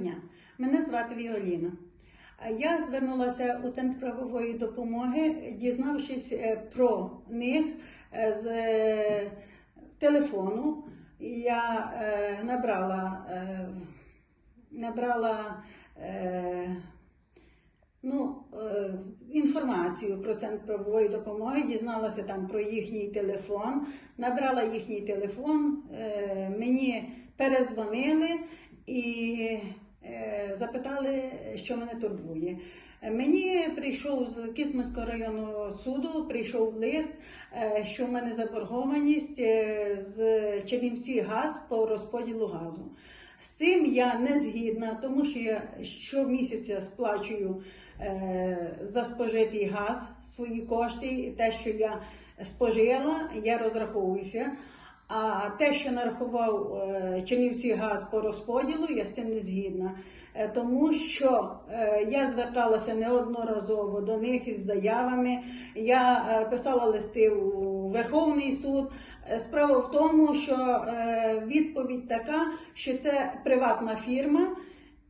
дня. Мене звати Віоліна. Я звернулася у центр правової допомоги, дізнавшись е, про них е, з е, телефону. Я набрала, набрала ну, інформацію про центр правової допомоги, дізналася там про їхній телефон, набрала їхній телефон, мені перезвонили і запитали, що мене турбує. Мені прийшов з Кисменського районного суду, прийшов лист, е, що в мене заборгованість е, з Чернівці газ по розподілу газу. З цим я не згідна, тому що я щомісяця сплачую е, за спожитий газ свої кошти, і те, що я спожила, я розраховуюся. А те, що нарахував е, Чернівці газ по розподілу, я з цим не згідна. Е, Тому що е, я зверталася неодноразово до них із заявами. Я писала листи у Верховний суд. Справа в тому, що відповідь така, що це приватна фірма,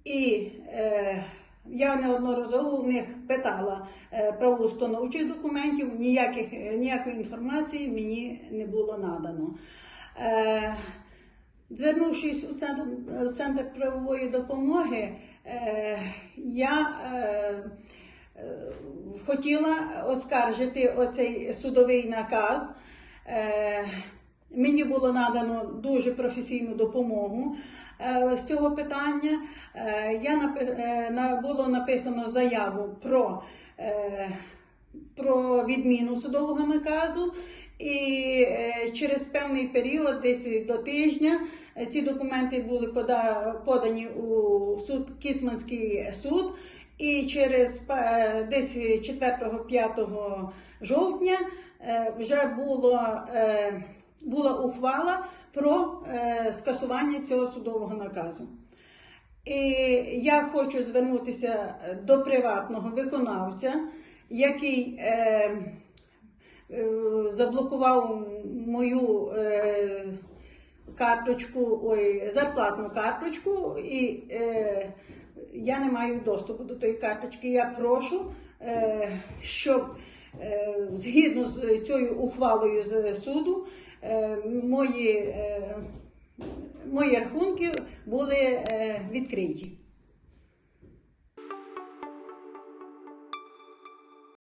і я неодноразово в них питала правоустановчих документів, ніяких, ніякої інформації мені не було надано. Е, Звернувшись у центр, у центр правової допомоги, е, я е, хотіла оскаржити оцей судовий наказ. Мені було надано дуже професійну допомогу з цього питання. Я було написано заяву про, про відміну судового наказу. І е, через певний період, десь до тижня, е, ці документи були подані у суд Кісманський суд. І через е, десь 4-5 жовтня вже було, була ухвала про скасування цього судового наказу. І я хочу звернутися до приватного виконавця, який заблокував мою е, карточку, ой, зарплатну карточку, і е, я не маю доступу до тої карточки. Я прошу, е, щоб е, згідно з цією ухвалою з суду е, мої, е, мої рахунки були е, відкриті.